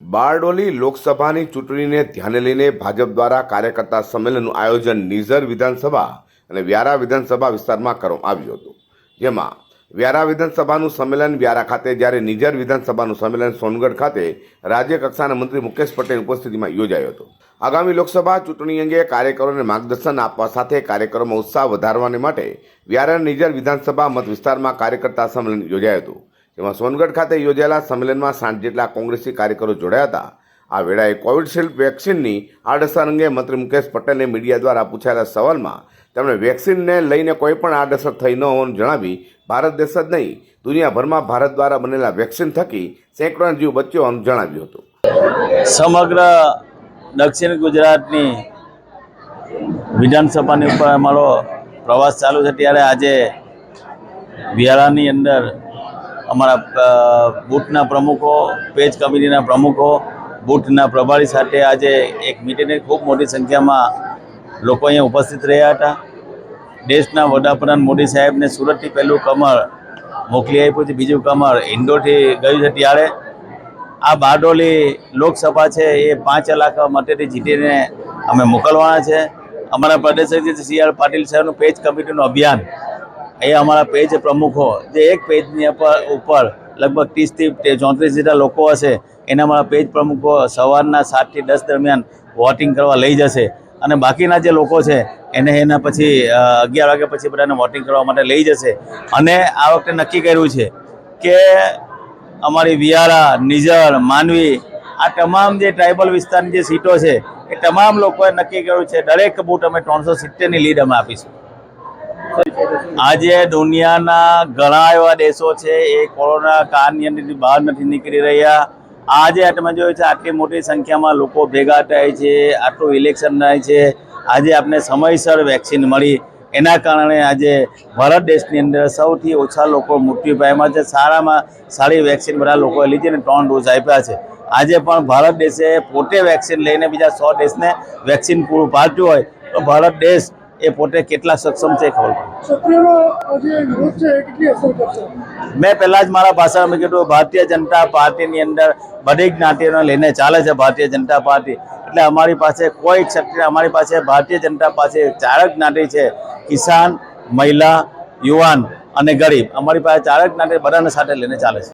બારડોલી લોકસભાની ચૂંટણીને ધ્યાને લઈને ભાજપ દ્વારા કાર્યકર્તા સંમેલનનું આયોજન નિઝર વિધાનસભા અને વ્યારા વિધાનસભા વિસ્તારમાં કરવામાં આવ્યું હતું. જેમાં વ્યારા વિધાનસભાનું સંમેલન, વ્યારા ખાતે જ્યારે નિઝર વિધાનસભાનું સંમેલન, સોનગઢ ખાતે રાજ્ય કક્ષાના મંત્રી મુકેશ પટેલ ઉપસ્થિતિમાં યોજાયો હતો. આગામી લોકસભા ચૂંટણી અંગે કાર્યકરોને માર્ગદર્શન આપવા સાથે કાર્યકરોમાં ઉત્સાહ વધારવાને માટે વ્યારા નિઝર વિધાનસભા મત વિસ્તારમાં કાર્યકર્તા સંમેલન યોજાયું હતું. જેમાં સોનગઢ ખાતે યોજાયેલા સંમેલનમાં સાઠ જેટલા કોંગ્રેસી કાર્યકરો જોડાયા હતા. આ વેળાએ કોવિડશીલ્ડ વેક્સિનની આડઅસર અંગે મંત્રી મુકેશ પટેલને મીડિયા દ્વારા પૂછાયેલા સવાલમાં તેમણે વેક્સિનને લઈને કોઈ પણ આડઅસર થઈ ન હોવાનું જણાવી, ભારત દેશ જ નહીં, દુનિયાભરમાં ભારત દ્વારા બનેલા વેક્સિન થકી સેંકડો જીવ બચ્યો જણાવ્યું હતું. સમગ્ર દક્ષિણ ગુજરાતની વિધાનસભાની ઉપર અમારો પ્રવાસ ચાલુ છે. ત્યારે આજે વ્યારાની અંદર અમારા બૂટના પ્રમુખો, પેજ કમિટીના પ્રમુખો, બૂટના પ્રભારી સાથે આજે એક મીટિંગની ખૂબ મોટી સંખ્યામાં લોકો અહીંયા ઉપસ્થિત રહ્યા હતા. દેશના વડાપ્રધાન મોદી સાહેબને સુરતથી પહેલું કમળ મોકલી આપ્યું છે. બીજું કમળ ઇન્દોરથી ગયું છે ત્યારે. આ બારડોલી લોકસભા છે, એ પાંચ લાખ મતેથી જીતીને અમે મોકલવાના છે. અમારા પ્રદેશ સી આર પાટીલ સાહેબનું પેજ કમિટીનું અભિયાન એ અમારા પેજ પ્રમુખો જે એક પેજની ઉપર લગભગ ત્રીસથી ચોત્રીસ જેટલા લોકો હશે, એને અમારા પેજ પ્રમુખો સવારના સાતથી દસ દરમિયાન વોટિંગ કરવા લઈ જશે. અને બાકીના જે લોકો છે, એને એના પછી અગિયાર વાગ્યા પછી બધાને વોટિંગ કરવા માટે લઈ જશે. અને આ વખતે નક્કી કર્યું છે કે અમારી વિયારા નિઝર, માનવી, આ તમામ જે ટ્રાઇબલ વિસ્તારની જે સીટો છે, એ તમામ લોકોએ નક્કી કર્યું છે, દરેક બૂટ અમે ત્રણસો સિત્તેરની લીડ અમે આપીશું. આજે દુનિયાના ઘણા એવા દેશો છે, એ કોરોના કાળની અંદરથી બહાર નથી નીકળી રહ્યા. આજે તમે જોયું છે, આટલી મોટી સંખ્યામાં લોકો ભેગા થાય છે, આટલું ઇલેક્શન થાય છે. આજે આપણે સમયસર વેક્સિન મળી. એના કારણે આજે ભારત દેશની અંદર સૌથી ઓછા લોકો મૃત્યુ પામ્યા છે. સારામાં સારી વેક્સિન બધા લોકોએ લીધી અને ત્રણ ડોઝ આપ્યા છે. આજે પણ ભારત દેશે પોતે વેક્સિન લઈને બીજા સો દેશને વેક્સિન પૂરું પાડ્યું હોય તો ભારત દેશ એ પોતે કેટલા સક્ષમ છે ખબર પડે. મેં પહેલા જ મારા ભાષણમાં કીધું ભારતીય જનતા પાર્ટીની અંદર બધી જ્ઞાતિઓને લઈને ચાલે છે ભારતીય જનતા પાર્ટી. એટલે અમારી પાસે કોઈ ક્ષત્રિય અમારી પાસે ભારતીય જનતા પાસે ચાર જ જ્ઞાતિ છે. કિસાન મહિલા યુવાન અને ગરીબ. અમારી પાસે ચાર જ જ્ઞાતિ બધાને સાથે લઈને ચાલે છે.